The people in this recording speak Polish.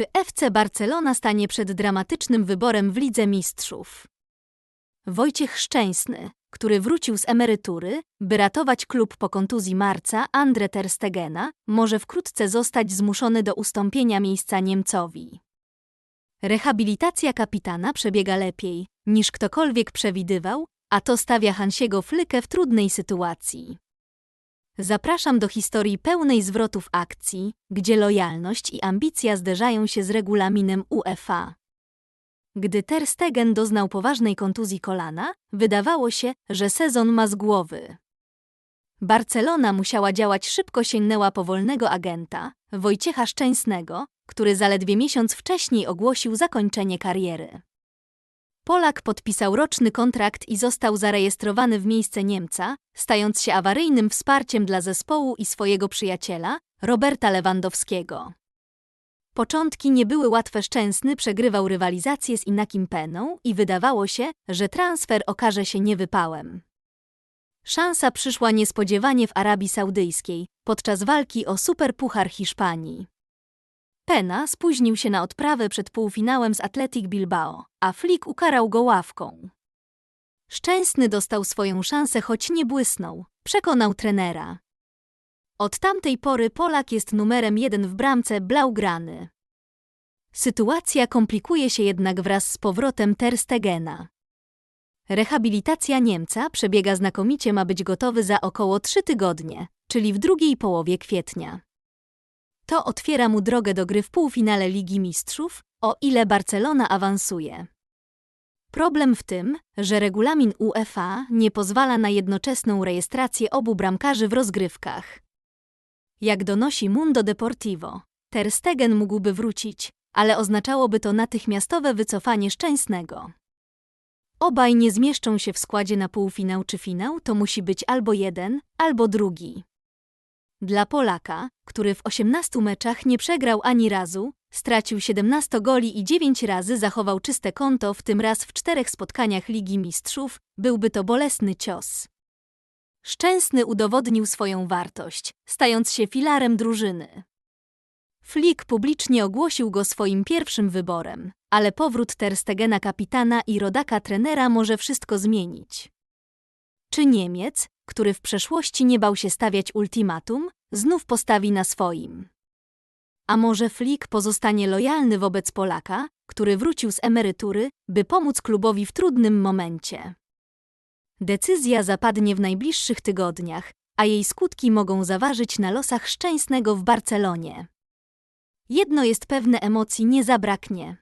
Czy FC Barcelona stanie przed dramatycznym wyborem w Lidze Mistrzów? Wojciech Szczęsny, który wrócił z emerytury, by ratować klub po kontuzji marca Andre ter Stegena, może wkrótce zostać zmuszony do ustąpienia miejsca Niemcowi. Rehabilitacja kapitana przebiega lepiej, niż ktokolwiek przewidywał, a to stawia Hansiego Flykę w trudnej sytuacji. Zapraszam do historii pełnej zwrotów akcji, gdzie lojalność i ambicja zderzają się z regulaminem UEFA. Gdy Ter Stegen doznał poważnej kontuzji kolana, wydawało się, że sezon ma z głowy. Barcelona musiała działać szybko sięgnęła po wolnego agenta, Wojciecha Szczęsnego, który zaledwie miesiąc wcześniej ogłosił zakończenie kariery. Polak podpisał roczny kontrakt i został zarejestrowany w miejsce Niemca, stając się awaryjnym wsparciem dla zespołu i swojego przyjaciela, Roberta Lewandowskiego. Początki nie były łatwe. Szczęsny przegrywał rywalizację z Inakim Peną i wydawało się, że transfer okaże się niewypałem. Szansa przyszła niespodziewanie w Arabii Saudyjskiej, podczas walki o Superpuchar Hiszpanii. Pena spóźnił się na odprawę przed półfinałem z Athletic Bilbao, a Flick ukarał go ławką. Szczęsny dostał swoją szansę, choć nie błysnął, przekonał trenera. Od tamtej pory Polak jest numerem jeden w bramce Blaugrany. Sytuacja komplikuje się jednak wraz z powrotem Ter Stegena. Rehabilitacja Niemca przebiega znakomicie, ma być gotowy za około trzy tygodnie, czyli w drugiej połowie kwietnia. To otwiera mu drogę do gry w półfinale Ligi Mistrzów, o ile Barcelona awansuje. Problem w tym, że regulamin UEFA nie pozwala na jednoczesną rejestrację obu bramkarzy w rozgrywkach. Jak donosi Mundo Deportivo, Ter Stegen mógłby wrócić, ale oznaczałoby to natychmiastowe wycofanie Szczęsnego. Obaj nie zmieszczą się w składzie na półfinał czy finał, to musi być albo jeden, albo drugi. Dla Polaka, który w 18 meczach nie przegrał ani razu, stracił 17 goli i 9 razy zachował czyste konto, w tym raz w czterech spotkaniach Ligi Mistrzów, byłby to bolesny cios. Szczęsny udowodnił swoją wartość, stając się filarem drużyny. Flick publicznie ogłosił go swoim pierwszym wyborem, ale powrót Ter Stegena kapitana i rodaka trenera może wszystko zmienić. Czy Niemiec, który w przeszłości nie bał się stawiać ultimatum, znów postawi na swoim? A może Flick pozostanie lojalny wobec Polaka, który wrócił z emerytury, by pomóc klubowi w trudnym momencie? Decyzja zapadnie w najbliższych tygodniach, a jej skutki mogą zaważyć na losach Szczęsnego w Barcelonie. Jedno jest pewne emocji nie zabraknie.